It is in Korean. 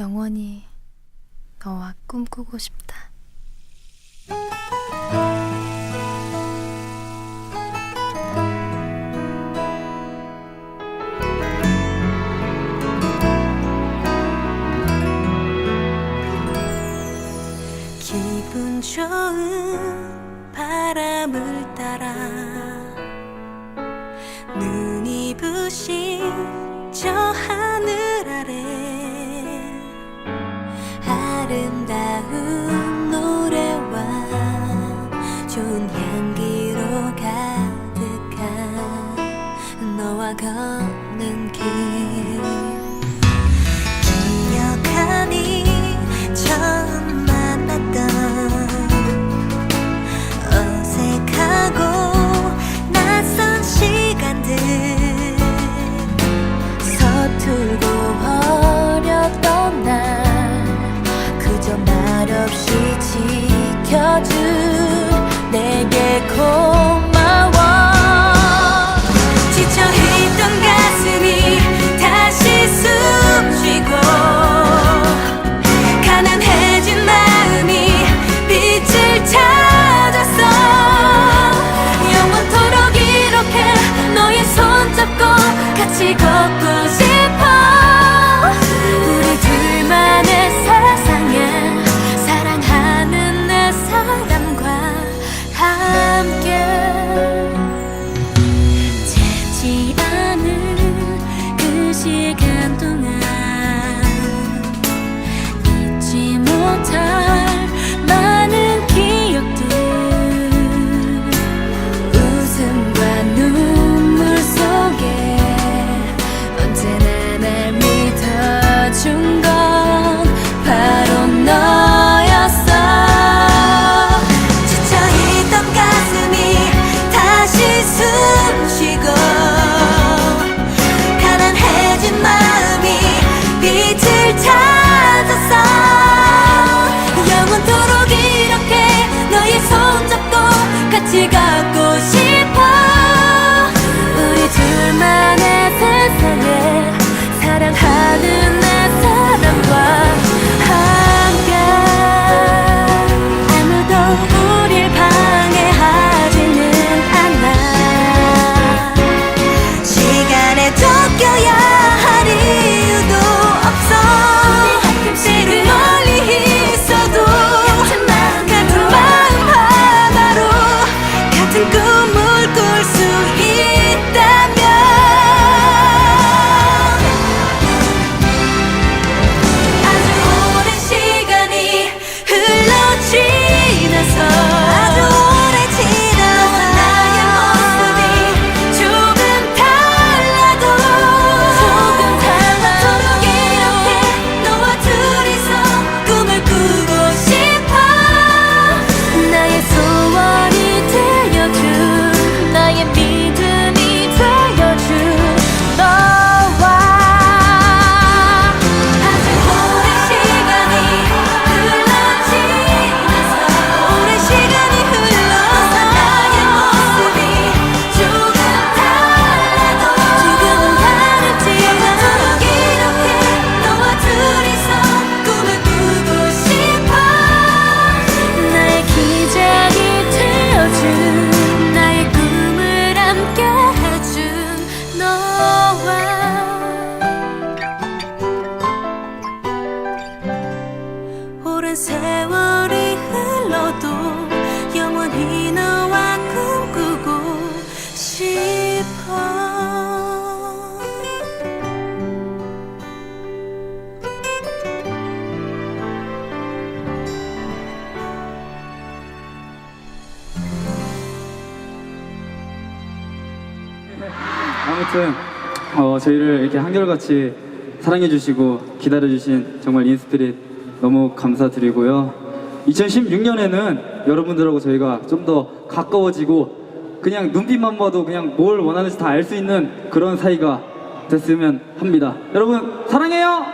영원히 너와 꿈꾸고 싶다. 기분 좋은 바람을 따라 눈이 부신 걷는 길. 기억하니 처음 만났던 어색하고 낯선 시간들. 서툴고 어렸던 날. 그저 말없이 지켜준 내게 고 같이 빛을 찾았 세월이 흘러도 영원히 너와 꿈꾸고 싶어. 아무튼 어, 저희를 이렇게 한결같이 사랑해주시고 기다려주신 정말 인스피릿 너무 감사드리고요. 2016년에는 여러분들하고 저희가 좀 더 가까워지고 그냥 눈빛만 봐도 그냥 뭘 원하는지 다 알 수 있는 그런 사이가 됐으면 합니다. 여러분 사랑해요.